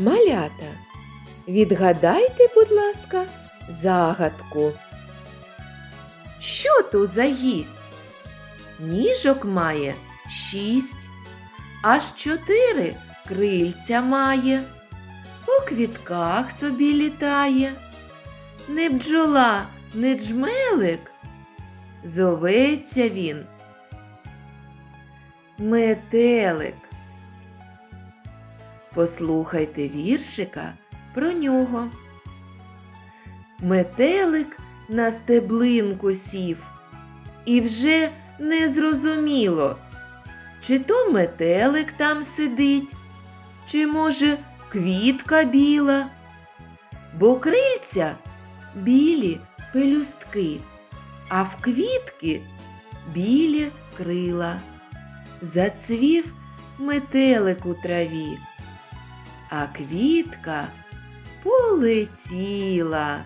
Малята, відгадайте, будь ласка, загадку. Що ту за гість? Ніжок має шість, аж чотири крильця має, по квітках собі літає. Не бджола, не джмелик, зоветься він. Метелик. Послухайте віршика про нього. Метелик на стеблинку сів, і вже не зрозуміло, чи то метелик там сидить, чи, може, квітка біла, бо крильця білі пелюстки, а в квітки білі крила. Зацвів метелик у траві, а квітка полетіла.